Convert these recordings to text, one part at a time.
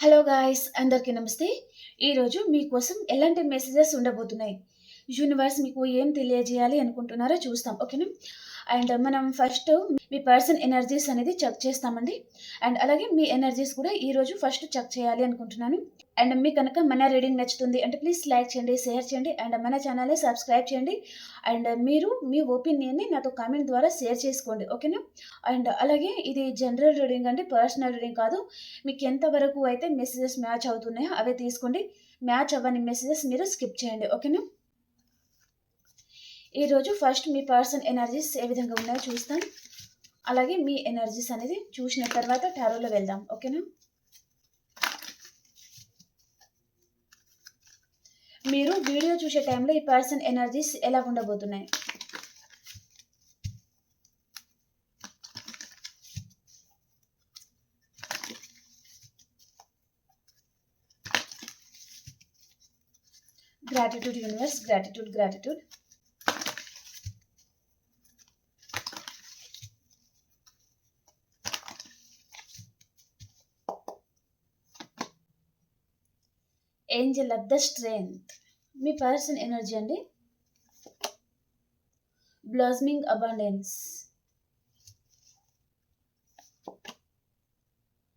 Hello guys అందరికీ నమస్తే. ఈరోజు మీకోసం ఎలాంటి మెసేజెస్ ఉండబోతున్నాయి? యూనివర్స్ మీకు ఏం తెలియజేయాలి అనుకుంటున్నారో చూస్తాం. ఓకేనా అండ్ మనం ఫస్ట్ మీ పర్సన్ ఎనర్జీస్ అనేది చెక్ చేస్తామండి. అండ్ అలాగే మీ ఎనర్జీస్ కూడా ఈరోజు ఫస్ట్ చెక్ చేయాలి అనుకుంటున్నాను. అండ్ మీకు కనుక మన రీడింగ్ నచ్చుతుంది అంటే ప్లీజ్ లైక్ చేయండి షేర్ చేయండి అండ్ మన ఛానల్ని సబ్స్క్రైబ్ చేయండి. అండ్ మీరు మీ ఒపీనియన్ని నాతో కామెంట్ ద్వారా షేర్ చేసుకోండి ఓకేనా అండ్ అలాగే ఇది జనరల్ రీడింగ్ అంటే పర్సనల్ రీడింగ్ కాదు. మీకు ఎంతవరకు అయితే మెసేజెస్ మ్యాచ్ అవుతున్నాయో అవే తీసుకోండి. మ్యాచ్ అవ్వని మెసేజెస్ మీరు స్కిప్ చేయండి ఓకేనా ఈరోజు ఫస్ట్ మీ పర్సన్ ఎనర్జీస్ ఏ విధంగా ఉన్నాయో చూస్తాం. అలాగే మీ ఎనర్జీస్ అనేది చూసిన తర్వాత టారోలో వెళ్దాం. ఓకేనా మీరు వీడియో చూసే టైంలో ఈ పర్సన్ ఎనర్జీస్ ఎలా ఉండబోతున్నాయి? Gratitude universe gratitude gratitude angel of the strength. Me person energy అండి? Blossoming abundance.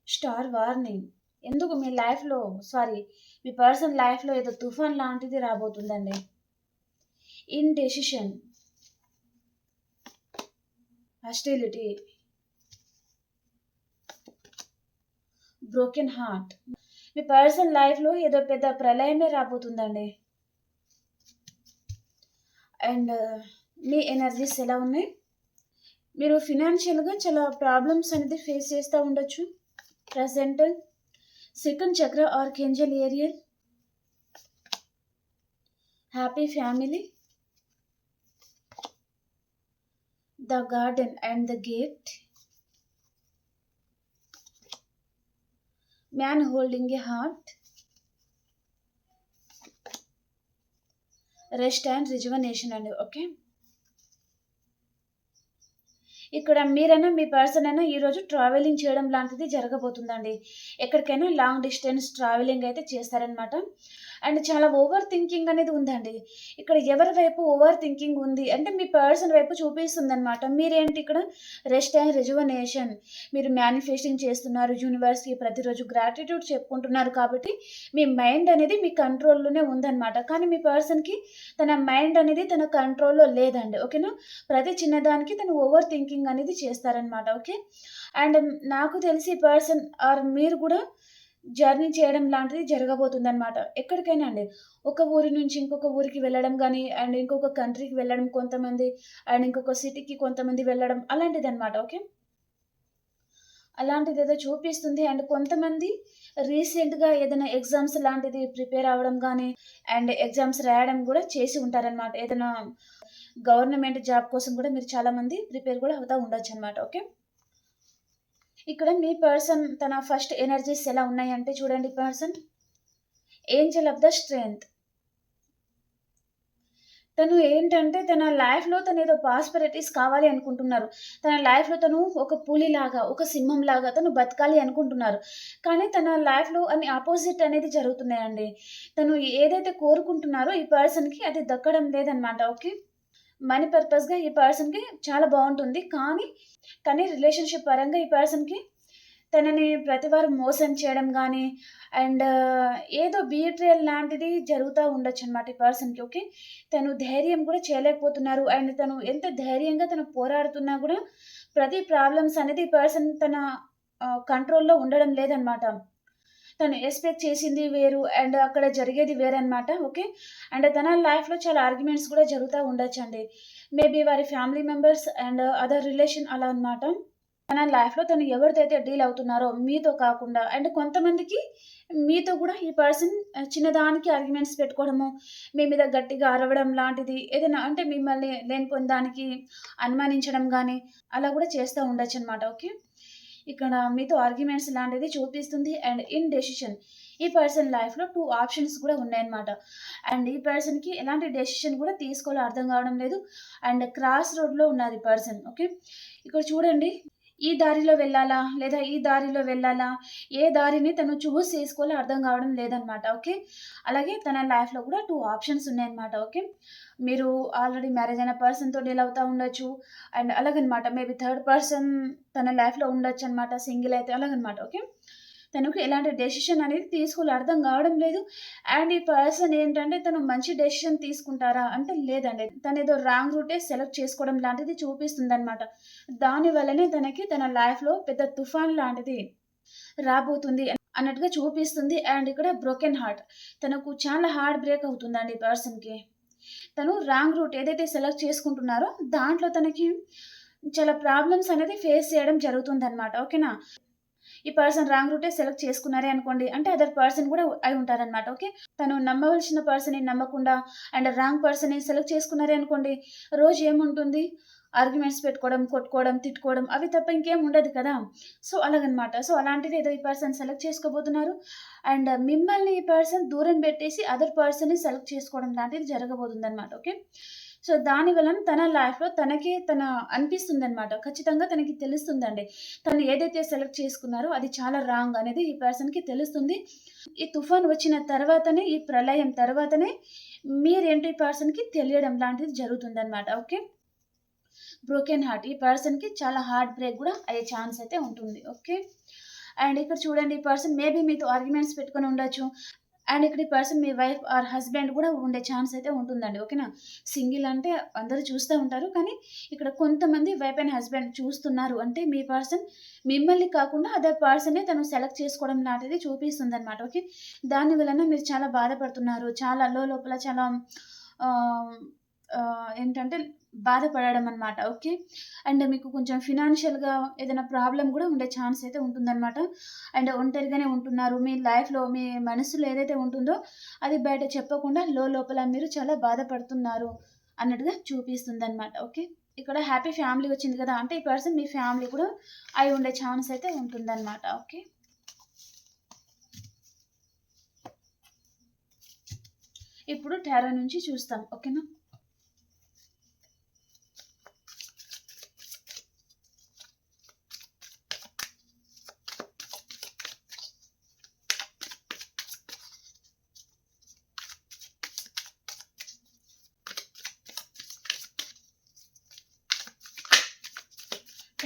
Star warning. ఎందుకు మీ లైఫ్లో సారీ మీ పర్సన్ లైఫ్లో ఏదో తుఫాన్ లాంటిది రాబోతుందండి? In decision. హస్టిలిటీ. Broken heart. Me person లైఫ్లో ఏదో పెద్ద ప్రళయమే రాబోతుందండి. అండ్ మీ ఎనర్జీస్ ఎలా ఉన్నాయి? మీరు ఫినాన్షియల్గా చాలా ప్రాబ్లమ్స్ అనేది ఫేస్ చేస్తూ ఉండొచ్చు. Present second chakra are కెంజల్ aerial happy family the garden and the gate man holding a heart. Rest and rejuvenation అండి ఓకే ఇక్కడ మీరైనా మీ పర్సన్ అయినా ఈరోజు ట్రావెలింగ్ చేయడం లాంటిది జరగబోతుందండి. ఎక్కడికైనా లాంగ్ డిస్టెన్స్ ట్రావెలింగ్ అయితే చేస్తారనమాట అండ్ చాలా ఓవర్ థింకింగ్ అనేది ఉందండి. ఇక్కడ ఎవరి వైపు ఓవర్ థింకింగ్ ఉంది? అంటే మీ పర్సన్ వైపు చూపిస్తుంది అనమాట మీరేంటి ఇక్కడ? Rest and rejuvenation. మీరు మేనిఫెస్టింగ్ చేస్తున్నారు యూనివర్స్కి ప్రతిరోజు గ్రాటిట్యూడ్ చెప్పుకుంటున్నారు కాబట్టి మీ మైండ్ అనేది మీ కంట్రోల్లోనే ఉందన్నమాట. కానీ మీ పర్సన్కి తన మైండ్ అనేది తన కంట్రోల్లో లేదండి. ఓకేనా? ప్రతి చిన్నదానికి తను ఓవర్ థింకింగ్ అనేది చేస్తారనమాట ఓకే? అండ్ నాకు తెలిసి పర్సన్ ఆర్ మీరు కూడా జర్నీ చేయడం లాంటిది జరగబోతుంది అనమాట ఎక్కడికైనా అండి. ఒక ఊరి నుంచి ఇంకొక ఊరికి వెళ్ళడం కానీ అండ్ ఇంకొక కంట్రీకి వెళ్ళడం కొంతమంది అండ్ ఇంకొక సిటీకి కొంతమంది వెళ్ళడం అలాంటిది అనమాట ఓకే? అలాంటిది ఏదో చూపిస్తుంది అండ్ కొంతమంది రీసెంట్గా ఏదైనా ఎగ్జామ్స్ లాంటిది ప్రిపేర్ అవ్వడం కానీ అండ్ ఎగ్జామ్స్ రాయడం కూడా చేసి ఉంటారనమాట ఏదైనా గవర్నమెంట్ జాబ్ కోసం కూడా మీరు చాలామంది ప్రిపేర్ కూడా అవుతూ ఉండొచ్చు అనమాట ఓకే? ఇక్కడ మీ పర్సన్ తన ఫస్ట్ ఎనర్జీస్ ఎలా ఉన్నాయంటే చూడండి person angel of the strength తను ఏంటంటే తన లైఫ్లో తను ఏదో పాస్పరిటీస్ కావాలి అనుకుంటున్నారు. తన లైఫ్లో తను ఒక పులిలాగా ఒక సింహం లాగా తను బతకాలి అనుకుంటున్నారు. కానీ తన లైఫ్లో అన్ని ఆపోజిట్ అనేది జరుగుతున్నాయండి. తను ఏదైతే కోరుకుంటున్నారో ఈ పర్సన్కి అది దక్కడం లేదనమాట ఓకే? మనీ పర్పస్గా ఈ పర్సన్కి చాలా బాగుంటుంది. కానీ కానీ రిలేషన్షిప్ పరంగా ఈ పర్సన్కి తనని ప్రతివారం మోసం చేయడం కానీ అండ్ uh, ఏదో బీట్రియల్ లాంటిది జరుగుతూ ఉండొచ్చు అనమాట ఈ పర్సన్కి ఓకే తను ధైర్యం కూడా చేయలేకపోతున్నారు. అండ్ తను ఎంత ధైర్యంగా తను పోరాడుతున్నా కూడా ప్రతి ప్రాబ్లమ్స్ అనేది ఈ పర్సన్ తన uh, కంట్రోల్లో ఉండడం లేదనమాట తను ఎక్స్పెక్ట్ చేసింది వేరు అండ్ అక్కడ జరిగేది వేరనమాట ఓకే అండ్ తన లైఫ్లో చాలా ఆర్గ్యుమెంట్స్ కూడా జరుగుతూ ఉండొచ్చు అండి మేబీ వారి family members and other relation అలా అనమాట తన లైఫ్లో తను ఎవరితో అయితే డీల్ అవుతున్నారో మీతో కాకుండా అండ్ కొంతమందికి మీతో కూడా ఈ పర్సన్ చిన్నదానికి ఆర్గ్యుమెంట్స్ పెట్టుకోవడము మీ మీద గట్టిగా అరవడం లాంటిది ఏదైనా అంటే మిమ్మల్ని లేనిపోయిన దానికి అనుమానించడం కానీ అలా కూడా చేస్తూ ఉండొచ్చు అనమాట ఓకే ఇక్కడ మీతో ఆర్గ్యుమెంట్స్ లాంటిది చూపిస్తుంది అండ్ ఇన్ డెసిషన్ ఈ పర్సన్ లైఫ్లో టూ ఆప్షన్స్ కూడా ఉన్నాయన్నమాట. అండ్ ఈ పర్సన్కి ఎలాంటి డెసిషన్ కూడా తీసుకోవాలో అర్థం కావడం లేదు. అండ్ క్రాస్ రోడ్లో ఉన్నారు ఈ పర్సన్ ఓకే ఇక్కడ చూడండి. ఈ దారిలో వెళ్ళాలా? లేదా ఈ దారిలో వెళ్ళాలా? ఏ దారిని తను చూస్ చేసుకోవాలో అర్థం కావడం లేదనమాట. ఓకే. అలాగే తన లైఫ్‌లో కూడా టూ ఆప్షన్స్ ఉన్నాయన్నమాట. ఓకే. మీరు ఆల్రెడీ మ్యారేజ్ అయిన పర్సన్‌తో డీల్ అవుతూ ఉండొచ్చు. అండ్ అలాగనమాట. మేబీ థర్డ్ పర్సన్ తన లైఫ్‌లో ఉండొచ్చనమాట. సింగిల్ అయితే అలాగనమాట. ఓకే. తనకు ఎలాంటి డెసిషన్ అనేది తీసుకోవాలో అర్థం కావడం లేదు. అండ్ ఈ పర్సన్ ఏంటంటే తను మంచి డెసిషన్ తీసుకుంటారా? అంటే లేదండి. తనేదో రాంగ్ రూటే సెలెక్ట్ చేసుకోవడం లాంటిది చూపిస్తుందనమాట. దాని వల్లనే తనకి తన లైఫ్‌లో పెద్ద తుఫాన్ లాంటిది రాబోతుంది అన్నట్టుగా చూపిస్తుంది. అండ్ ఇక్కడ బ్రోకెన్ హార్ట్. తనకు చాలా హార్ట్ బ్రేక్ అవుతుందండి ఈ పర్సన్‌కి. తను రాంగ్ రూట్ ఏదైతే సెలెక్ట్ చేసుకుంటున్నారో దాంట్లో తనకి చాలా ప్రాబ్లమ్స్ అనేది ఫేస్ చేయడం జరుగుతుందనమాట. ఓకేనా? ఈ పర్సన్ రాంగ్ రూటే సెలెక్ట్ చేసుకున్నారే అనుకోండి. అంటే అదర్ పర్సన్ కూడా అయి ఉంటారనమాట. ఓకే. తను నమ్మవలసిన పర్సన్‌ని నమ్మకుండా అండ్ రాంగ్ పర్సన్‌ని సెలెక్ట్ చేసుకున్నారే అనుకోండి. రోజు ఏముంటుంది? ఆర్గ్యుమెంట్స్ పెట్టుకోవడం, కొట్టుకోవడం, తిట్టుకోవడం అవి తప్ప ఇంకేం ఉండదు కదా! సో, అలాగనమాట. సో, అలాంటిది ఏదో ఈ పర్సన్ సెలెక్ట్ చేసుకోబోతున్నారు. అండ్ మిమ్మల్ని ఈ పర్సన్ దూరం పెట్టేసి అదర్ పర్సన్‌ని సెలెక్ట్ చేసుకోవడం లాంటిది జరగబోతుందనమాట. ఓకే. సో, దాని వలన తన లైఫ్‌లో తనకి తన అనిపిస్తుంది అనమాట ఖచ్చితంగా తనకి తెలుస్తుందండి. తను ఏదైతే సెలెక్ట్ చేసుకున్నారో అది చాలా రాంగ్ అనేది ఈ పర్సన్‌కి తెలుస్తుంది. ఈ తుఫాన్ వచ్చిన తర్వాతనే ఈ ప్రళయం తర్వాతనే మీరేంటి ఈ పర్సన్‌కి తెలియడం లాంటిది జరుగుతుందన్నమాట ఓకే. Broken heart. ఈ పర్సన్‌కి చాలా హార్ట్ బ్రేక్ కూడా అయ్యే ఛాన్స్ అయితే ఉంటుంది. ఓకే. అండ్ ఇక్కడ చూడండి ఈ పర్సన్ మేబీ మీతో ఆర్గ్యుమెంట్స్ పెట్టుకొని ఉండొచ్చు. అండ్ ఇక్కడ ఈ పర్సన్ మీ వైఫ్ ఆర్ హస్బెండ్ కూడా ఉండే ఛాన్స్ అయితే ఉంటుందండి. ఓకేనా? సింగిల్ అంటే అందరూ చూస్తూ ఉంటారు. కానీ ఇక్కడ కొంతమంది వైఫ్ అండ్ హస్బెండ్ చూస్తున్నారు అంటే మీ పర్సన్ మిమ్మల్ని కాకుండా అదర్ పర్సనే తను సెలెక్ట్ చేసుకోవడం లాంటిది చూపిస్తుంది అనమాట ఓకే. దాని వలన మీరు చాలా బాధపడుతున్నారు. చాలా లోలోపల చాలా ఏంటంటే బాధపడడం అనమాట. ఓకే. అండ్ మీకు కొంచెం ఫినాన్షియల్‌గా ఏదైనా ప్రాబ్లం కూడా ఉండే ఛాన్స్ అయితే ఉంటుందనమాట. అండ్ ఒంటరిగానే ఉంటున్నారు. మీ లైఫ్‌లో మీ మనసులో ఏదైతే ఉంటుందో అది బయట చెప్పకుండా లో లోపల మీరు చాలా బాధపడుతున్నారు అన్నట్టుగా చూపిస్తుంది అనమాట ఓకే. ఇక్కడ హ్యాపీ ఫ్యామిలీ వచ్చింది కదా! అంటే ఈ పర్సన్ మీ ఫ్యామిలీ కూడా అయి ఉండే ఛాన్స్ అయితే ఉంటుందనమాట. ఓకే. ఇప్పుడు టారో నుంచి చూస్తాం. ఓకేనా?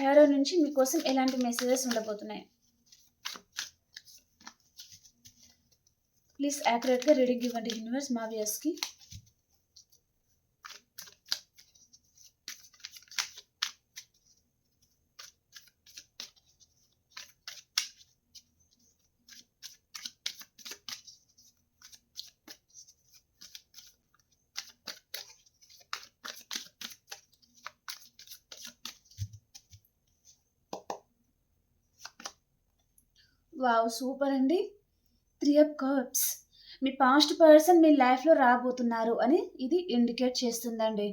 టారో నుంచి మీకోసం ఎలాంటి మెసేజెస్ ఉండబోతున్నాయి? ప్లీజ్ యాక్యురేట్‌గా రీడింగ్ ఇవ్వండి యూనివర్స్ మా వావ్! సూపర్ అండి. Three of cups. Me past person మీ లైఫ్‌లో రాబోతున్నారు అని ఇది ఇండికేట్ చేస్తుందండి.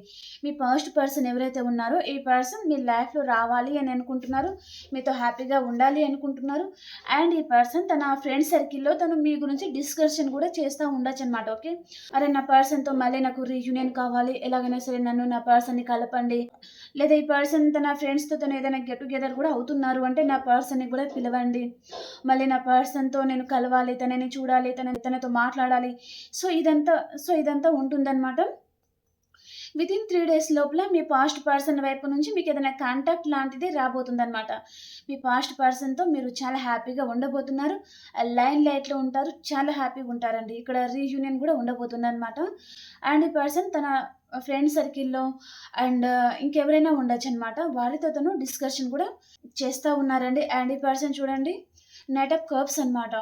మీ ఫస్ట్ పర్సన్ ఎవరైతే ఉన్నారో ఈ పర్సన్ మీ లైఫ్‌లో రావాలి అని అనుకుంటున్నారు. మీతో హ్యాపీగా ఉండాలి అనుకుంటున్నారు. అండ్ ఈ పర్సన్ తన ఫ్రెండ్ సర్కిల్‌లో తను మీ గురించి డిస్కషన్ కూడా చేస్తూ ఉండొచ్చు అనమాట ఓకే. అరే! నా పర్సన్‌తో మళ్ళీ నాకు రీయూనియన్ కావాలి. ఎలాగైనా సరే నన్ను నా పర్సన్‌ని కలపండి. లేదా ఈ పర్సన్ తన ఫ్రెండ్స్‌తో తను ఏదైనా గెట్ టుగెదర్ కూడా అవుతున్నారు అంటే నా పర్సన్‌ని కూడా పిలవండి. మళ్ళీ నా పర్సన్‌తో నేను కలవాలి. తనని చూడాలి. తన తనతో మాట్లాడాలి. సో, ఇదంతా సో, ఇదంతా ఉంటుందన్నమాట విత్ ఇన్ త్రీ డేస్ లోపల మీ పాస్ట్ పర్సన్ వైపు నుంచి మీకు ఏదైనా కాంటాక్ట్ లాంటిది రాబోతుందనమాట. మీ పాస్ట్ పర్సన్‌తో మీరు చాలా హ్యాపీగా ఉండబోతున్నారు. లైన్ లైట్‌లో ఉంటారు. చాలా హ్యాపీగా ఉంటారండి. ఇక్కడ రీయూనియన్ కూడా ఉండబోతుందన్నమాట అండ్ ఈ పర్సన్ తన ఫ్రెండ్ సర్కిల్‌లో అండ్ ఇంకెవరైనా ఉండొచ్చనమాట. వారితో తను డిస్కషన్ కూడా చేస్తూ ఉన్నారండి. అండ్ ఈ పర్సన్ చూడండి నైట్ ఆఫ్ కర్బ్స్ అనమాట.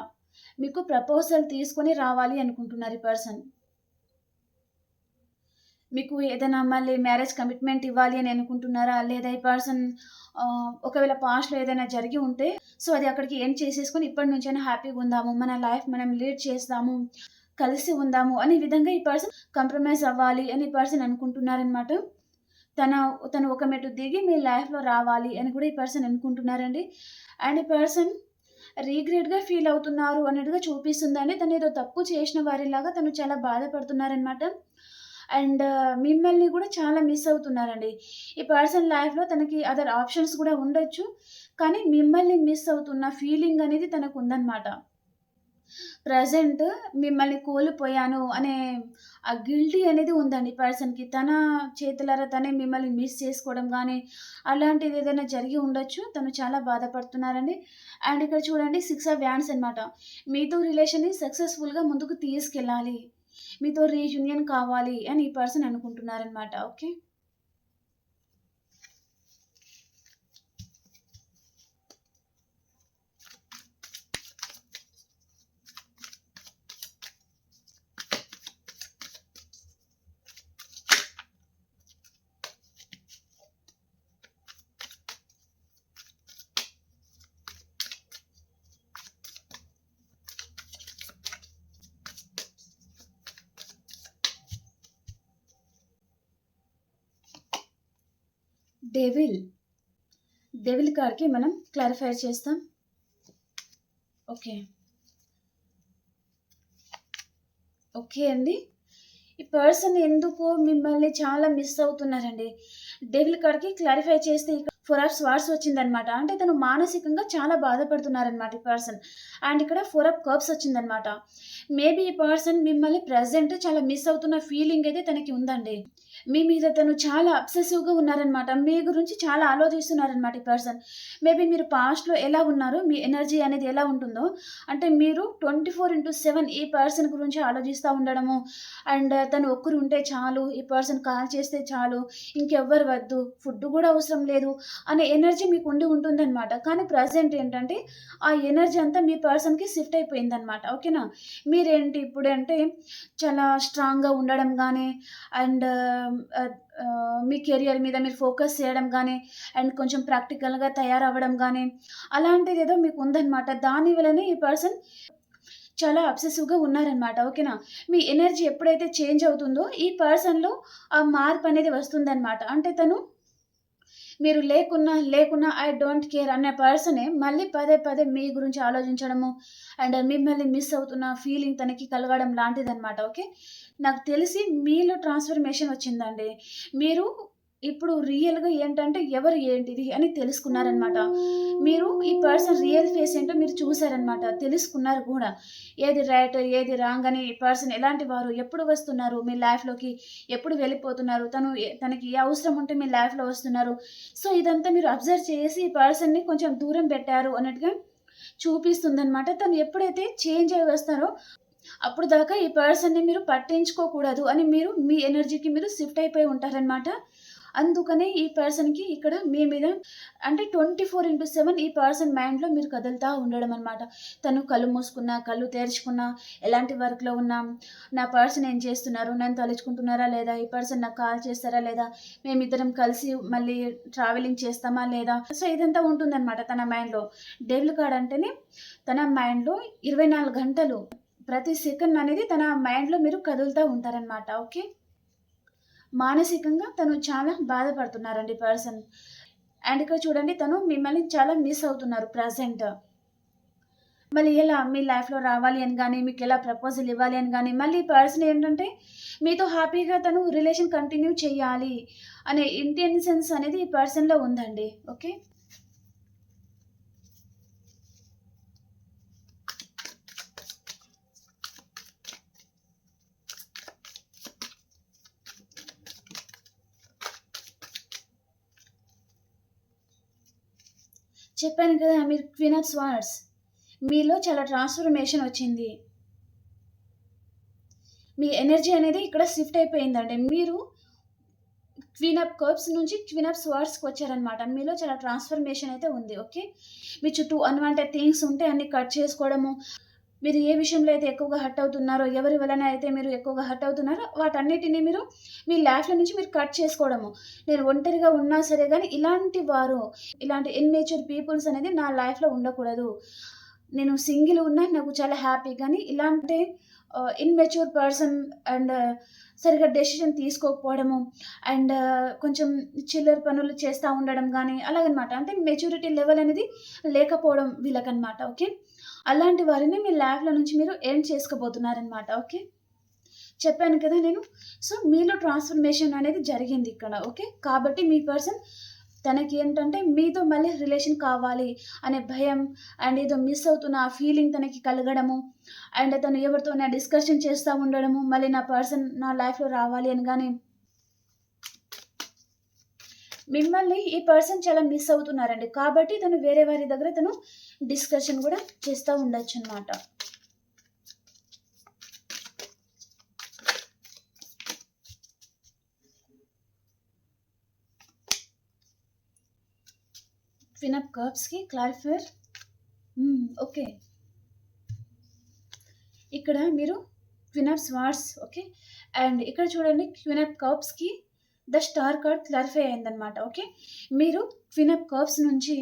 మీకు ప్రపోజల్ తీసుకొని రావాలి అనుకుంటున్నారు ఈ పర్సన్. మీకు ఏదైనా మళ్ళీ మ్యారేజ్ కమిట్మెంట్ ఇవ్వాలి అని అనుకుంటున్నారా? లేదా ఈ పర్సన్ ఒకవేళ పాస్ట్‌లో ఏదైనా జరిగి ఉంటే సో, అది అక్కడికి ఎండ్ చేసేసుకొని ఇప్పటి నుంచైనా హ్యాపీగా ఉందాము. మన లైఫ్ మనం లీడ్ చేస్తాము. కలిసి ఉందాము అనే విధంగా ఈ పర్సన్ కాంప్రమైజ్ అవ్వాలి అని ఈ పర్సన్ అనుకుంటున్నారనమాట. తన తను ఒక మెట్టు దిగి మీ లైఫ్‌లో రావాలి అని కూడా ఈ పర్సన్ అనుకుంటున్నారండి. అండ్ ఈ పర్సన్ రీగ్రెట్గా ఫీల్ అవుతున్నారు అన్నట్టుగా చూపిస్తుందండి. ఏదో తప్పు చేసిన వారిలాగా తను చాలా బాధపడుతున్నారనమాట. అండ్ మిమ్మల్ని కూడా చాలా మిస్ అవుతున్నారండి. ఈ పర్సన్ లైఫ్‌లో తనకి అదర్ ఆప్షన్స్ కూడా ఉండొచ్చు. కానీ మిమ్మల్ని మిస్ అవుతున్న ఫీలింగ్ అనేది తనకు ఉందన్నమాట ప్రజెంట్ మిమ్మల్ని కోల్పోయాను అనే ఆ గిల్టీ అనేది ఉందండి పర్సన్‌కి. తన చేతులారా తనే మిమ్మల్ని మిస్ చేసుకోవడం కానీ అలాంటిది ఏదైనా జరిగి ఉండొచ్చు. తను చాలా బాధపడుతున్నారండి. అండ్ ఇక్కడ చూడండి సిక్స్ ఆఫ్ వ్యాన్స్ అనమాట. మీతో రిలేషన్‌ని సక్సెస్‌ఫుల్‌గా ముందుకు తీసుకెళ్ళాలి. మీతో రీయూనియన్ కావాలి అని ఈ పర్సన్ అనుకుంటున్నారనమాట. ఓకే. డెవిల్. డెవిల్ కార్డ్‌కి మనం క్లారిఫై చేస్తాం. ఓకే. ఓకే అండి. ఈ పర్సన్ ఎందుకో మిమ్మల్ని చాలా మిస్ అవుతున్నారండి. డెవిల్ కార్డ్‌కి క్లారిఫై చేస్తే ఫోర్ అవర్స్ వార్స్ వచ్చిందనమాట. అంటే తను మానసికంగా చాలా బాధపడుతున్నారనమాట ఈ పర్సన్. అండ్ ఇక్కడ ఫోర్ అప్ కప్స్ వచ్చిందనమాట. మేబీ ఈ పర్సన్ మిమ్మల్ని ప్రెజెంట్ చాలా మిస్ అవుతున్న ఫీలింగ్ అయితే తనకి ఉందండి. మీ మీద తను చాలా అబ్సెసివ్‌గా ఉన్నారనమాట. మీ గురించి చాలా ఆలోచిస్తున్నారనమాట ఈ పర్సన్. మేబీ మీరు పాస్ట్‌లో ఎలా ఉన్నారు మీ ఎనర్జీ అనేది ఎలా ఉంటుందో, అంటే మీరు 24/7 ఈ పర్సన్ గురించి ఆలోచిస్తూ ఉండడము. అండ్ తను ఒక్కరు ఉంటే చాలు, ఈ పర్సన్ కాల్ చేస్తే చాలు, ఇంకెవ్వరు వద్దు, ఫుడ్ కూడా అవసరం లేదు అనే ఎనర్జీ మీకు ఉండి ఉంటుందనమాట. కానీ ప్రజెంట్ ఏంటంటే, ఆ ఎనర్జీ అంతా మీ పర్సన్‌కి షిఫ్ట్ అయిపోయిందనమాట. ఓకేనా. మీరేంటి ఇప్పుడంటే చాలా స్ట్రాంగ్‌గా ఉండడం కానీ అండ్ మీ కెరియర్ మీద మీరు ఫోకస్ చేయడం కానీ అండ్ కొంచెం ప్రాక్టికల్‌గా తయారవ్వడం కానీ అలాంటిది ఏదో మీకు ఉందనమాట. దాని వలనే ఈ పర్సన్ చాలా అబ్సెసివ్‌గా ఉన్నారనమాట. ఓకేనా. మీ ఎనర్జీ ఎప్పుడైతే చేంజ్ అవుతుందో, ఈ పర్సన్‌లో ఆ మార్పు అనేది వస్తుందనమాట. అంటే తను మీరు లేకున్నా, లేకున్నా ఐ డోంట్ కేర్ అనే పర్సనే మళ్ళీ పదే పదే మీ గురించి ఆలోచించడము, అండ్ మిమ్మల్ని మిస్ అవుతున్న ఫీలింగ్ తనకి కలగడం లాంటిదనమాట. ఓకే. నాకు తెలిసి మీలో ట్రాన్స్‌ఫర్మేషన్ వచ్చిందండి. మీరు ఇప్పుడు రియల్‌గా ఏంటంటే ఎవరు ఏంటిది అని తెలుసుకున్నారనమాట. మీరు ఈ పర్సన్ రియల్ ఫేస్ ఏంటో మీరు చూసారనమాట. తెలుసుకున్నారు కూడా. ఏది రైట్, ఏది రాంగ్ అని ఈ పర్సన్ ఎలాంటి వారు, ఎప్పుడు వస్తున్నారు మీ లైఫ్‌లోకి, ఎప్పుడు వెళ్ళిపోతున్నారు, తను తనకి ఏ అవసరం ఉంటే మీ లైఫ్‌లో వస్తున్నారు. సో, ఇదంతా మీరు అబ్జర్వ్ చేసి ఈ పర్సన్‌ని కొంచెం దూరం పెట్టారు అన్నట్టుగా చూపిస్తుందనమాట. తను ఎప్పుడైతే చేంజ్ అయ్యి వస్తారో, అప్పుడు దాకా ఈ పర్సన్‌ని మీరు పట్టించుకోకూడదు అని మీరు మీ ఎనర్జీకి మీరు షిఫ్ట్ అయిపోయి ఉంటారనమాట. అందుకనే ఈ పర్సన్‌కి ఇక్కడ మీ మీద అంటే 24/7 ఈ పర్సన్ మైండ్‌లో మీరు కదులుతూ ఉండడం అనమాట. తను కళ్ళు మూసుకున్నా, కళ్ళు తెరుచుకున్నా, ఎలాంటి వర్క్‌లో ఉన్నా, నా పర్సన్ ఏం చేస్తున్నారు, నన్ను తలుచుకుంటున్నారా లేదా, ఈ పర్సన్ నాకు కాల్ చేస్తారా లేదా, మేమిద్దరం కలిసి మళ్ళీ ట్రావెలింగ్ చేస్తామా లేదా. సో, ఇదంతా ఉంటుందనమాట తన మైండ్‌లో. డేవిల్ కార్డ్ అంటేనే తన మైండ్‌లో 24 గంటలు ప్రతి సెకండ్ అనేది తన మైండ్‌లో మీరు కదులుతూ ఉంటారనమాట. ఓకే. మానసికంగా తను చాలా బాధపడుతున్నారండి పర్సన్. అండ్ ఇక్కడ చూడండి తను మిమ్మల్ని చాలా మిస్ అవుతున్నారు ప్రజెంట్ మళ్ళీ ఎలా మీ లైఫ్‌లో రావాలి అని కానీ మీకు ఎలా ప్రపోజల్ ఇవ్వాలి అని కానీ మళ్ళీ ఈ పర్సన్ ఏంటంటే మీతో హ్యాపీగా తను రిలేషన్ కంటిన్యూ చేయాలి అనే ఇంటెన్షన్స్ అనేది ఈ పర్సన్‌లో ఉందండి. ఓకే. చెప్పాను కదా! మీరు క్వీన్ ఆఫ్ స్వార్డ్స్. మీలో చాలా ట్రాన్స్‌ఫర్మేషన్ వచ్చింది. మీ ఎనర్జీ అనేది ఇక్కడ షిఫ్ట్ అయిపోయిందండి. మీరు క్వీన్ ఆఫ్ కర్బ్స్ నుంచి క్వీన్ ఆఫ్ స్వార్డ్స్‌కి వచ్చారనమాట. మీలో చాలా ట్రాన్స్‌ఫర్మేషన్ అయితే ఉంది. ఓకే. మీ చుట్టూ అన్‌వాంటెడ్ థింగ్స్ ఉంటే అన్ని కట్ చేసుకోవడము. మీరు ఏ విషయంలో అయితే ఎక్కువగా హర్ట్ అవుతున్నారో, ఎవరి వలన అయితే మీరు ఎక్కువగా హర్ట్ అవుతున్నారో, వాటన్నిటిని మీరు మీ లైఫ్‌లో నుంచి మీరు కట్ చేసుకోవడము. నేను ఒంటరిగా ఉన్నా సరే కానీ ఇలాంటి వారు, ఇలాంటి ఇమ్మెచ్యూర్ పీపుల్స్ అనేది నా లైఫ్‌లో ఉండకూడదు. నేను సింగిల్ ఉన్నా నాకు చాలా హ్యాపీ. కానీ ఇలాంటి ఇన్మెచ్యూర్ పర్సన్ అండ్ సరిగ్గా డెసిషన్ తీసుకోకపోవడము, అండ్ కొంచెం చిల్లర పనులు చేస్తూ ఉండడం కానీ అలాగనమాట. అంటే మెచ్యూరిటీ లెవెల్ అనేది లేకపోవడం వీళ్ళకనమాట. ఓకే. అలాంటి వారిని మీ లైఫ్‌లో నుంచి మీరు ఏం చేసుకోబోతున్నారనమాట. ఓకే. చెప్పాను కదా నేను సో మీలో ట్రాన్స్ఫర్మేషన్ అనేది జరిగింది ఇక్కడ ఓకే కాబట్టి మీ పర్సన్ తనకి ఏంటంటే మీతో మళ్ళీ రిలేషన్ కావాలి అనే భయం అండ్ ఏదో మిస్ అవుతున్న ఆ ఫీలింగ్ తనకి కలగడము అండ్ తను ఎవరితోనే డిస్కషన్ చేస్తూ ఉండడము మళ్ళీ నా పర్సన్ నా లైఫ్లో రావాలి అని కానీ మిమ్మల్ని ఈ పర్సన్ చాలా మిస్ అవుతున్నారండి కాబట్టి తను వేరే వారి దగ్గర తను డిస్కషన్ కూడా చేస్తూ ఉండొచ్చు అనమాట క్వీన్ కర్బ్స్కి కప్స్కి క్లారిఫైర్ hmm, ఓకే ఇక్కడ మీరు queen of swords okay and ఇక్కడ చూడండి క్వీన్ కర్బ్స్కి కప్స్కి ద స్టార్ కార్డ్ క్లారిఫై అయిందనమాట ఓకే మీరు క్వీన్ కర్బ్స్ కప్స్ నుంచి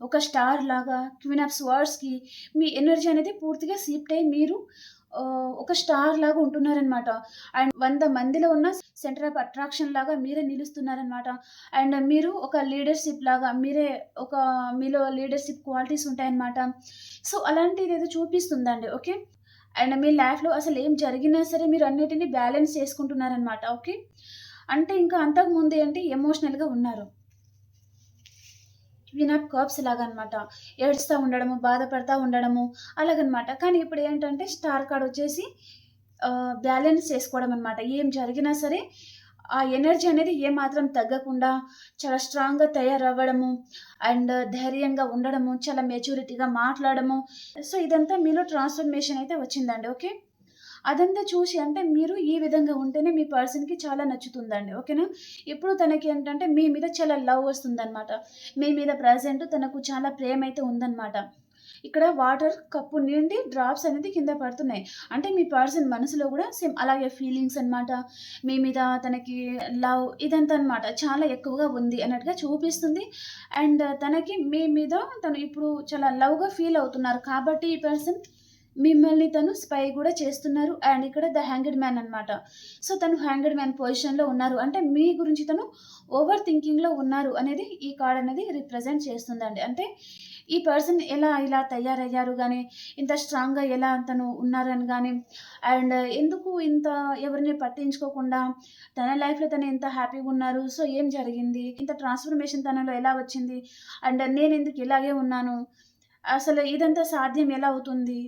ఒక స్టార్ లాగా క్వీన్ ఆఫ్ స్వార్డ్స్కి మీ ఎనర్జీ అనేది పూర్తిగా సీప్ట్ అయ్యి మీరు ఒక స్టార్ లాగా ఉంటున్నారనమాట అండ్ వంద మందిలో ఉన్న సెంటర్ ఆఫ్ అట్రాక్షన్ లాగా మీరే నిలుస్తున్నారనమాట అండ్ మీరు ఒక లీడర్షిప్ లాగా మీరే ఒక మీలో లీడర్షిప్ క్వాలిటీస్ ఉంటాయన్నమాట. సో అలాంటిది ఏదో చూపిస్తుందండి ఓకే అండ్ మీ లైఫ్లో అసలు ఏం జరిగినా సరే మీరు అన్నిటిని బ్యాలెన్స్ చేసుకుంటున్నారనమాట ఓకే అంటే ఇంకా అంతకు ముందు ఏంటి ఎమోషనల్గా ఉన్నారు. వినప్ ఆఫ్ లాగనమాట. ఏడుస్తూ ఉండడము బాధపడతా ఉండడము అలాగనమాట. కానీ ఇప్పుడు ఏంటంటే స్టార్ కార్డ్ వచ్చేసి బ్యాలెన్స్ చేసుకోవడం అనమాట ఏం జరిగినా సరే ఆ ఎనర్జీ అనేది ఏమాత్రం తగ్గకుండా చాలా స్ట్రాంగ్గా తయారవ్వడము అండ్ ధైర్యంగా ఉండడము చాలా మెచ్యూరిటీగా మాట్లాడము. సో ఇదంతా మీలో ట్రాన్స్ఫర్మేషన్ అయితే వచ్చిందండి. ఓకే? అదంతా చూసి అంటే మీరు ఈ విధంగా ఉంటేనే మీ పర్సన్కి చాలా నచ్చుతుందండి ఓకేనా? ఇప్పుడు తనకి ఏంటంటే మీ మీద చాలా లవ్ వస్తుందన్నమాట. మీ మీద ప్రజెంట్ తనకు చాలా ప్రేమ అయితే ఉందన్నమాట. ఇక్కడ వాటర్ కప్పు నిండి డ్రాప్స్ అనేది కింద పడుతున్నాయి. అంటే మీ పర్సన్ మనసులో కూడా సేమ్ అలాగే ఫీలింగ్స్ అనమాట మీ మీద తనకి లవ్ ఇదంతా అన్నమాట చాలా ఎక్కువగా ఉంది అన్నట్టుగా చూపిస్తుంది. అండ్ తనకి మీ మీద తను ఇప్పుడు చాలా లవ్గా ఫీల్ అవుతున్నారు. కాబట్టి ఈ పర్సన్ మిమ్మల్ని తను స్పై కూడా చేస్తున్నారు అండ్ ఇక్కడ ద హ్యాంగెడ్ మ్యాన్ అనమాట సో తను హ్యాంగెడ్ మ్యాన్ పొజిషన్లో ఉన్నారు. అంటే మీ గురించి తను ఓవర్ థింకింగ్లో ఉన్నారు అనేది ఈ కార్డ్ అనేది రిప్రజెంట్ చేస్తుందండి. అంటే ఈ పర్సన్ ఎలా ఇలా తయారయ్యారు కానీ ఇంత స్ట్రాంగ్గా ఎలా తను ఉన్నారని కానీ అండ్ ఎందుకు ఇంత ఎవరిని పట్టించుకోకుండా తన లైఫ్లో తను ఎంత హ్యాపీగా ఉన్నారు? సో ఏం జరిగింది? ఇంత ట్రాన్స్ఫర్మేషన్ తనలో ఎలా వచ్చింది? అండ్ నేను ఎందుకు ఇలాగే ఉన్నాను? అసలు ఇదంతా సాధ్యం ఎలా అవుతుంది?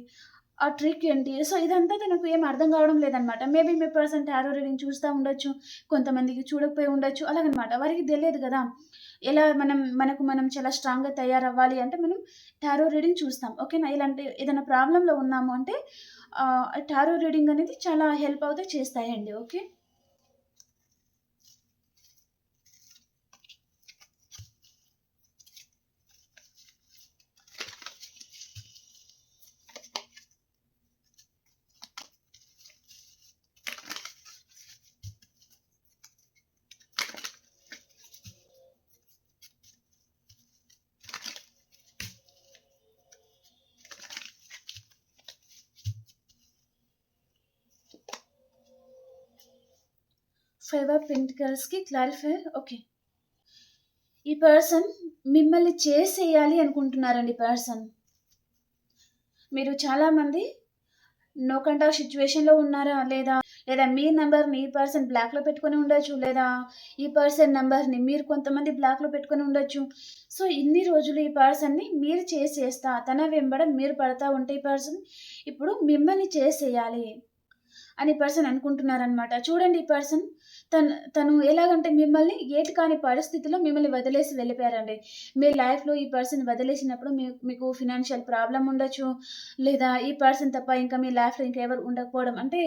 ఆ ట్రిక్ ఏంటి? సో ఇదంతా తనకు ఏం అర్థం కావడం లేదనమాట మేబీ మీ పర్సన్ టారో రీడింగ్ చూస్తూ ఉండొచ్చు కొంతమందికి చూడకపోయి ఉండొచ్చు అలాగనమాట. వారికి తెలియదు కదా ఎలా మనం మనకు మనం చాలా స్ట్రాంగ్గా తయారవ్వాలి అంటే మనం టారో రీడింగ్ చూస్తాం. ఓకేనా ఇలాంటి ఏదైనా ప్రాబ్లంలో ఉన్నాము అంటే టారో రీడింగ్ అనేది చాలా హెల్ప్ అవుతే చేస్తాయండి. ఓకే ఫైవ్ ఆఫ్ పెంటికల్స్కి క్లారిఫై ఓకే ఈ పర్సన్ మిమ్మల్ని చేసేయాలి అనుకుంటున్నారండి పర్సన్ మీరు చాలామంది నో కంటాక్ట్ సిచ్యువేషన్లో ఉన్నారా లేదా? లేదా మీ నెంబర్ని ఈ పర్సన్ బ్లాక్లో పెట్టుకొని ఉండొచ్చు లేదా? ఈ పర్సన్ నెంబర్ని మీరు కొంతమంది బ్లాక్లో పెట్టుకొని ఉండొచ్చు. సో ఇన్ని రోజులు ఈ పర్సన్ని మీరు చేసేస్తా తన వెంబడ మీరు పడతా ఉంటే ఈ పర్సన్ ఇప్పుడు మిమ్మల్ని చేసేయాలి అని పర్సన్ అనుకుంటున్నారనమాట చూడండి ఈ పర్సన్ తను తను ఎలాగంటే మిమ్మల్ని ఏటి కాని పరిస్థితిలో మిమ్మల్ని వదిలేసి వెళ్ళిపోయారండి. మీ లైఫ్లో ఈ పర్సన్ వదిలేసినప్పుడు మీ మీకు ఫినాన్షియల్ ప్రాబ్లం ఉండొచ్చు లేదా ఈ పర్సన్ తప్ప ఇంకా మీ లైఫ్లో ఇంకెవరు ఉండకపోవడం అంటే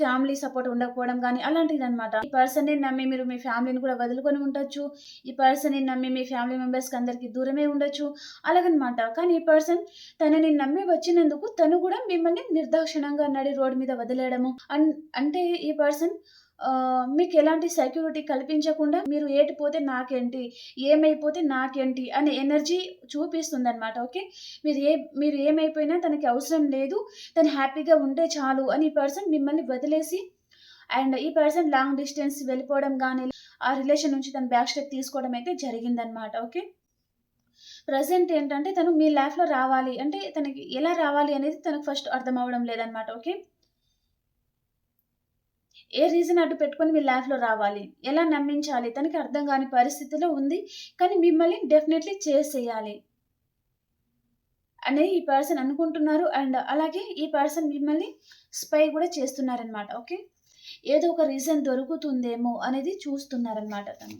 ఫ్యామిలీ సపోర్ట్ ఉండకపోవడం కానీ అలాంటిది అనమాట ఈ పర్సన్ని నమ్మి మీరు మీ ఫ్యామిలీని కూడా వదులుకొని ఉండొచ్చు ఈ పర్సన్ని నమ్మి మీ ఫ్యామిలీ మెంబర్స్కి అందరికీ దూరమే ఉండొచ్చు అలాగనమాట. కానీ ఈ పర్సన్ తనని నమ్మి వచ్చినందుకు తను కూడా మిమ్మల్ని నిర్దాక్షిణంగా నడి రోడ్డు మీద వదిలేయడము. అన్ అంటే ఈ పర్సన్ మీకు ఎలాంటి సెక్యూరిటీ కల్పించకుండా మీరు ఏటిపోతే నాకేంటి ఏమైపోతే నాకేంటి అనే ఎనర్జీ చూపిస్తుంది అనమాట ఓకే మీరు ఏ మీరు ఏమైపోయినా తనకి అవసరం లేదు తను హ్యాపీగా ఉంటే చాలు అని ఈ పర్సన్ మిమ్మల్ని వదిలేసి అండ్ ఈ పర్సన్ లాంగ్ డిస్టెన్స్ వెళ్ళిపోవడం కానీ ఆ రిలేషన్ నుంచి తను బ్యాక్ స్టెప్ తీసుకోవడం అయితే జరిగిందనమాట ఓకే ప్రజెంట్ ఏంటంటే తను మీ లైఫ్లో రావాలి అంటే తనకి ఎలా రావాలి అనేది తనకు ఫస్ట్ అర్థం అవ్వడం లేదనమాట ఓకే ఏ రీజన్ అడ్డు పెట్టుకొని మీ లైఫ్‌లో రావాలి? ఎలా నమ్మించాలి? తనకి అర్థం కాని పరిస్థితిలో ఉంది. కానీ మిమ్మల్ని డెఫినెట్లీ చేసేయాలి. అనేది ఈ పర్సన్ అనుకుంటున్నారు. అండ్ అలాగే ఈ పర్సన్ మిమ్మల్ని స్పై కూడా చేస్తున్నారనమాట. ఓకే. ఏదో ఒక రీజన్ దొరుకుతుందేమో అనేది చూస్తున్నారనమాట తను.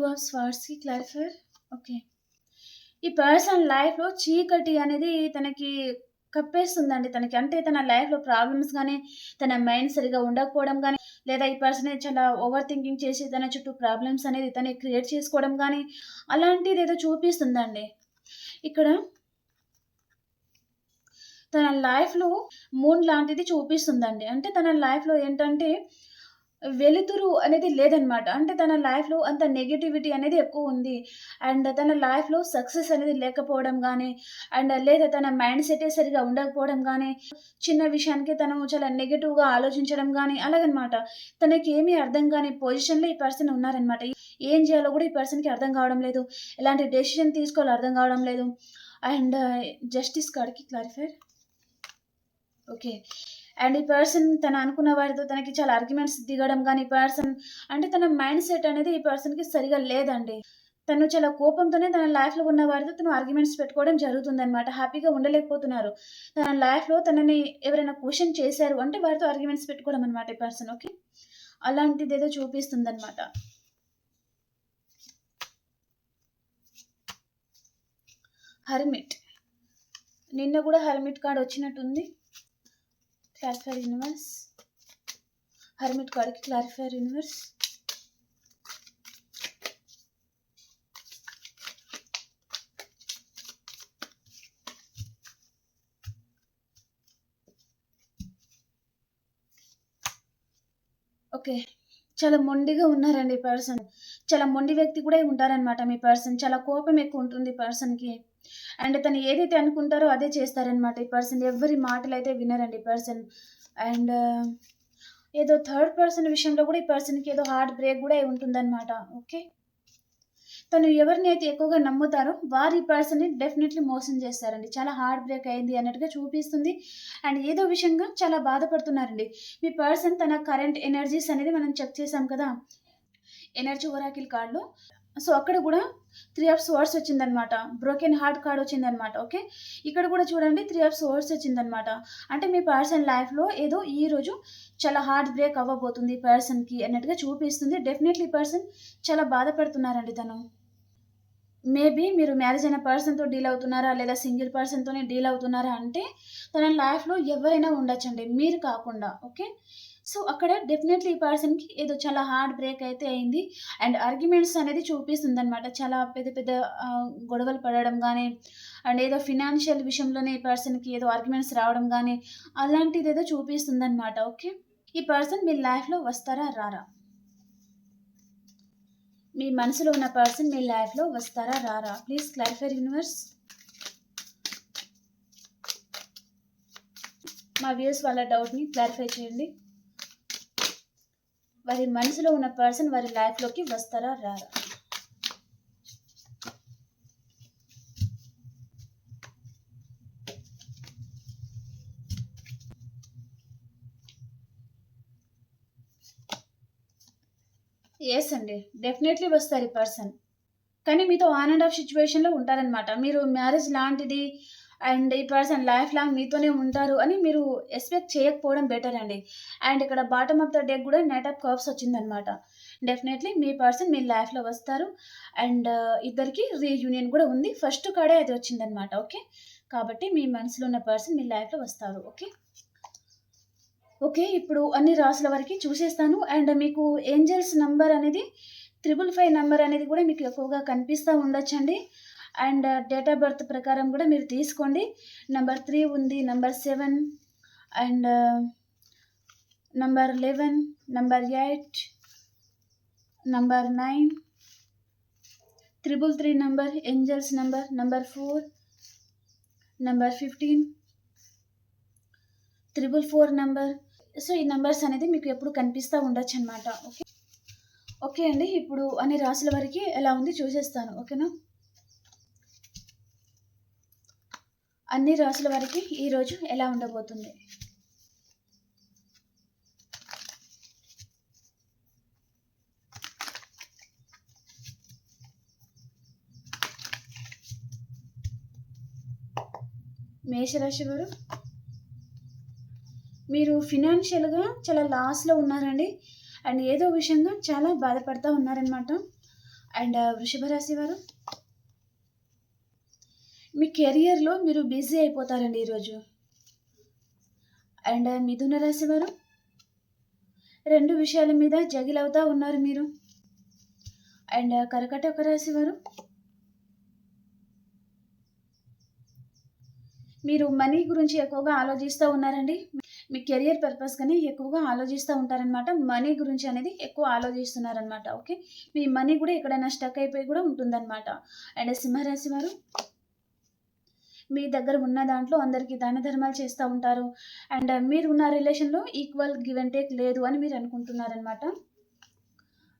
టూ ఆఫ్ స్వార్డ్స్‌కి ఓకే. ఈ పర్సన్ లైఫ్‌లో చీకటి అనేది తనకి కప్పేస్తుందండి తనకి. అంటే తన లైఫ్‌లో ప్రాబ్లమ్స్ కానీ తన మైండ్ సరిగ్గా ఉండకపోవడం కానీ లేదా ఈ పర్సనే చాలా ఓవర్ థింకింగ్ చేసి తన చుట్టూ ప్రాబ్లమ్స్ అనేది తనే క్రియేట్ చేసుకోవడం కానీ అలాంటిది ఏదో చూపిస్తుందండి. ఇక్కడ తన లైఫ్‌లో మూన్ లాంటిది చూపిస్తుందండి. అంటే తన లైఫ్‌లో ఏంటంటే వెలుతురు అనేది లేదనమాట. అంటే తన లైఫ్‌లో అంత నెగటివిటీ అనేది ఎక్కువ ఉంది అండ్ తన లైఫ్‌లో సక్సెస్ అనేది లేకపోవడం కానీ అండ్ లేదా తన మైండ్ సెటే సరిగా ఉండకపోవడం కానీ చిన్న విషయానికి తను చాలా నెగిటివ్గా ఆలోచించడం కానీ అలాగనమాట. తనకి ఏమీ అర్థం కాని పొజిషన్‌లో ఈ పర్సన్ ఉన్నారనమాట. ఏం చేయాలో కూడా ఈ పర్సన్‌కి అర్థం కావడం లేదు. ఎలాంటి డెసిషన్ తీసుకోవాలో అర్థం కావడం లేదు. అండ్ జస్టిస్ కార్డ్‌కి క్లారిఫైయర్. ఓకే. అండ్ ఈ పర్సన్ తను అనుకున్న వారితో తనకి చాలా ఆర్గ్యుమెంట్స్ దిగడం కానీ ఈ పర్సన్ అంటే తన మైండ్ సెట్ అనేది ఈ పర్సన్‌కి సరిగ్గా లేదండి. తను చాలా కోపంతోనే తన లైఫ్‌లో ఉన్న వారితో తను ఆర్గ్యుమెంట్స్ పెట్టుకోవడం జరుగుతుందనమాట. హ్యాపీగా ఉండలేకపోతున్నారు. తన లైఫ్‌లో తనని ఎవరైనా క్వశ్చన్ చేశారు అంటే వారితో ఆర్గ్యుమెంట్స్ పెట్టుకోవడం అనమాట ఈ పర్సన్. ఓకే. అలాంటిదేదో చూపిస్తుందనమాట. హర్మిట్ నిన్న కూడా హర్మిట్ కార్డ్ వచ్చినట్టుంది. Clarifier universe. హర్మిట్ కార్డ్‌కి క్లారిఫైర్ యూనివర్స్. ఓకే. చాలా మొండిగా ఉన్నారండి ఈ పర్సన్. చాలా మొండి వ్యక్తి కూడా ఉంటారనమాట మీ పర్సన్. చాలా కోపం ఎక్కువ ఉంటుంది పర్సన్‌కి. అండ్ తను ఏదైతే అనుకుంటారో అదే చేస్తారనమాట ఈ పర్సన్. ఎవ్వరి అయితే వినరండి ఈ పర్సన్. అండ్ ఏదో థర్డ్ పర్సన్ విషయంలో కూడా ఈ పర్సన్‌కి ఏదో హార్ట్ బ్రేక్ కూడా అయి ఉంటుందనమాట. ఓకే. తను ఎవరిని అయితే ఎక్కువగా నమ్ముతారో వారు ఈ పర్సన్‌ని డెఫినెట్లీ మోసం చేస్తారండి. చాలా హార్ట్ బ్రేక్ అయింది అన్నట్టుగా చూపిస్తుంది. అండ్ ఏదో విషయంగా చాలా బాధపడుతున్నారండి. మీ పర్సన్ తన కరెంట్ ఎనర్జీస్ అనేది మనం చెక్ చేసాం కదా! ఎనర్జీ ఒరాకిల్ కార్డులో సో, అక్కడ కూడా త్రీ ఆఫ్ సోర్స్ వచ్చిందనమాట. బ్రోకెన్ హార్ట్ కార్డ్ వచ్చిందనమాట. ఓకే. ఇక్కడ కూడా చూడండి త్రీ ఆఫ్ సోర్స్ వచ్చిందనమాట. అంటే మీ పర్సన్ లైఫ్‌లో ఏదో ఈరోజు చాలా హార్ట్ బ్రేక్ అవ్వబోతుంది పర్సన్‌కి అన్నట్టుగా చూపిస్తుంది. డెఫినెట్లీ పర్సన్ చాలా బాధపడుతున్నారండి తను. మేబీ మీరు మ్యారేజ్ అయిన పర్సన్‌తో డీల్ అవుతున్నారా? లేదా సింగిల్ పర్సన్‌తోనే డీల్ అవుతున్నారా? అంటే తన లైఫ్‌లో ఎవరైనా ఉండొచ్చండి. మీరు కాకుండా. ఓకే. సో, అక్కడ డెఫినెట్లీ ఈ పర్సన్‌కి ఏదో చాలా హార్ట్ బ్రేక్ అయితే అయింది. అండ్ ఆర్గ్యుమెంట్స్ అనేది చూపిస్తుంది అనమాట చాలా పెద్ద పెద్ద గొడవలు పడడం కానీ అండ్ ఏదో ఫినాన్షియల్ విషయంలోనే ఈ పర్సన్‌కి ఏదో ఆర్గ్యుమెంట్స్ రావడం కానీ అలాంటిది ఏదో చూపిస్తుంది అనమాట ఓకే. ఈ పర్సన్ మీ లైఫ్‌లో వస్తారా? రారా? మీ మనసులో ఉన్న పర్సన్ మీ లైఫ్‌లో వస్తారా? రారా? Please clarify universe. మా వ్యూస్ వాళ్ళ డౌట్‌ని క్లారిఫై చేయండి. వారి మనసులో ఉన్న పర్సన్ వారి లైఫ్‌లోకి వస్తారా? రారా? ఎస్ అండి. డెఫినెట్లీ వస్తారు ఈ పర్సన్. కానీ మీతో ఆన్ అండ్ ఆఫ్ సిచ్యువేషన్లో ఉంటారనమాట. మీరు మ్యారేజ్ లాంటిది అండ్ ఈ పర్సన్ లైఫ్ లాంగ్ మీతోనే ఉంటారు అని మీరు ఎక్స్‌పెక్ట్ చేయకపోవడం బెటర్ అండి. అండ్ ఇక్కడ బాటమ్ ఆఫ్ ద డెక్ కూడా నైట్ ఆఫ్ కర్వ్స్ వచ్చిందనమాట. డెఫినెట్లీ మీ పర్సన్ మీ లైఫ్‌లో వస్తారు. అండ్ uh, ఇద్దరికీ రీయూనియన్ కూడా ఉంది. ఫస్ట్ కాడే అది వచ్చిందనమాట. ఓకే. కాబట్టి మీ మనసులో ఉన్న పర్సన్ మీ లైఫ్‌లో వస్తారు. ఓకే. ఓకే. ఇప్పుడు అన్ని రాసుల వరకు చూసేస్తాను. అండ్ మీకు ఏంజెల్స్ నంబర్ అనేది త్రిబుల్ ఫైవ్ నెంబర్ అనేది కూడా మీకు ఎక్కువగా కనిపిస్తూ ఉండొచ్చండి. అండ్ డేట్ ఆఫ్ బర్త్ ప్రకారం కూడా మీరు తీసుకోండి. నెంబర్ త్రీ ఉంది. Number seven and number 11, number eight number nine triple three number angels number number four number fifteen triple four number so ఈ నంబర్స్ అనేది మీకు ఎప్పుడు కనిపిస్తూ ఉండొచ్చు అనమాట ఓకే ఓకే అండి ఇప్పుడు అన్ని రాసుల వరకు ఎలా ఉంది చూసేస్తాను ఓకేనా అన్ని రాసుల వరకు ఈరోజు ఎలా ఉండబోతుంది? మేషరాశి వారు మీరు ఫినాన్షియల్గా చాలా లాస్లో ఉన్నారండి. అండ్ ఏదో విషయంగా చాలా బాధపడుతూ ఉన్నారనమాట అండ్ వృషభ రాశి వారు మీ కెరియర్లో మీరు బిజీ అయిపోతారండి ఈరోజు. అండ్ మిథున రాశి వారు? రెండు విషయాల మీద జగిలవుతా ఉన్నారు మీరు. అండ్ కర్కటక రాశి వారు? మీరు మనీ గురించి ఎక్కువగా ఆలోచిస్తూ ఉన్నారండి. మీ కెరియర్ పర్పస్ కానీ ఎక్కువగా ఆలోచిస్తూ ఉంటారనమాట మనీ గురించి అనేది ఎక్కువ ఆలోచిస్తున్నారనమాట ఓకే? మీ మనీ కూడా ఎక్కడైనా స్టక్ అయిపోయి కూడా ఉంటుందన్నమాట. అండ్ సింహరాశి వారు? మీ దగ్గర ఉన్న దాంట్లో అందరికీ దాన ధర్మాలు చేస్తూ ఉంటారు. అండ్ మీరు ఉన్న రిలేషన్లో ఈక్వల్ గివ్ అండ్ టేక్ లేదు అని మీరు అనుకుంటున్నారనమాట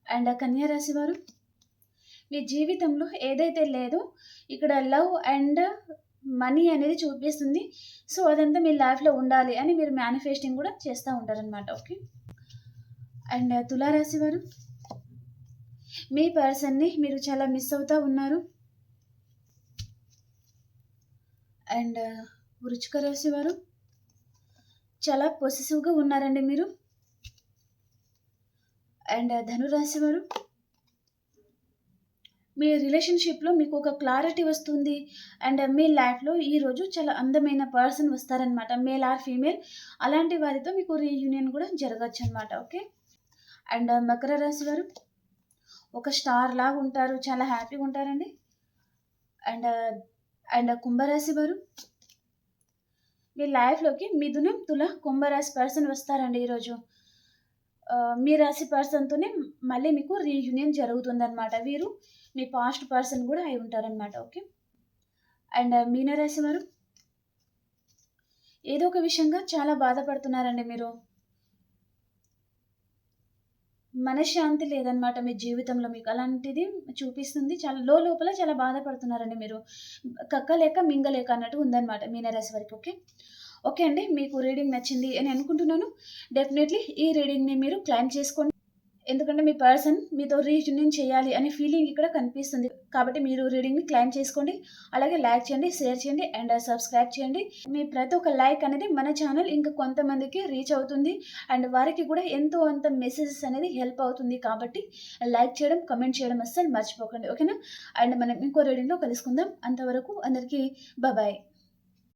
అండ్ కన్యా రాశి వారు మీ జీవితంలో ఏదైతే లేదో ఇక్కడ లవ్ అండ్ మనీ అనేది చూపిస్తుంది. సో అదంతా మీ లైఫ్లో ఉండాలి అని మీరు మేనిఫెస్టింగ్ కూడా చేస్తూ ఉంటారనమాట ఓకే? అండ్ తులారాశి వారు మీ పర్సన్ని మీరు చాలా మిస్ అవుతూ ఉన్నారు. అండ్ వృచ్చిక రాశి వారు చాలా పొసిసివ్గా ఉన్నారండి మీరు. అండ్ ధనురాశి వారు మీ రిలేషన్షిప్లో మీకు ఒక క్లారిటీ వస్తుంది. అండ్ మీ లైఫ్లో ఈరోజు చాలా అందమైన పర్సన్ వస్తారనమాట మేల్ ఆర్ ఫీమేల్ అలాంటి వారితో మీకు రీయూనియన్ కూడా జరగచ్చు అనమాట ఓకే అండ్ మకర రాశి వారు ఒక స్టార్ లాగా ఉంటారు చాలా హ్యాపీగా ఉంటారండి. అండ్ అండ్ కుంభరాశి వారు మీ లైఫ్లోకి మిథునం తుల కుంభరాశి పర్సన్ వస్తారండి ఈరోజు. మీ రాశి పర్సన్తోనే మళ్ళీ మీకు రీయూనియన్ జరుగుతుందన్నమాట. వీరు మీ పాస్ట్ పర్సన్ కూడా అయి ఉంటారనమాట ఓకే అండ్ మీనరాశి వారు ఏదో ఒక విషయంగా చాలా బాధపడుతున్నారండి మీరు. మనశ్శాంతి లేదనమాట మీ జీవితంలో మీకు. అలాంటిది చూపిస్తుంది. చాలా లో లోపల చాలా బాధపడుతున్నారండి మీరు కక్కలేక మింగలేక అన్నట్టు ఉందన్నమాట మీనరాశి వరకు ఓకే? ఓకే అండి మీకు రీడింగ్ నచ్చింది అని అనుకుంటున్నాను. డెఫినెట్లీ ఈ రీడింగ్ని మీరు క్లైమ్ చేసుకోండి ఎందుకంటే మీ పర్సన్ మీతో రీజనింగ్ చేయాలి అనే ఫీలింగ్ ఇక్కడ కనిపిస్తుంది. కాబట్టి మీరు రీడింగ్ని క్లైమ్ చేసుకోండి. అలాగే లైక్ చేయండి షేర్ చేయండి అండ్ సబ్స్క్రైబ్ చేయండి. మీ ప్రతి ఒక్క లైక్ అనేది మన ఛానల్ ఇంకా కొంతమందికి రీచ్ అవుతుంది. అండ్ వారికి కూడా ఎంతో అంత మెసేజెస్ అనేది హెల్ప్ అవుతుంది. కాబట్టి లైక్ చేయడం కమెంట్ చేయడం అస్సలు మర్చిపోకండి. ఓకేనా? అండ్ మనం ఇంకో రీడింగ్లో కలుసుకుందాం. అంతవరకు అందరికీ బాయ్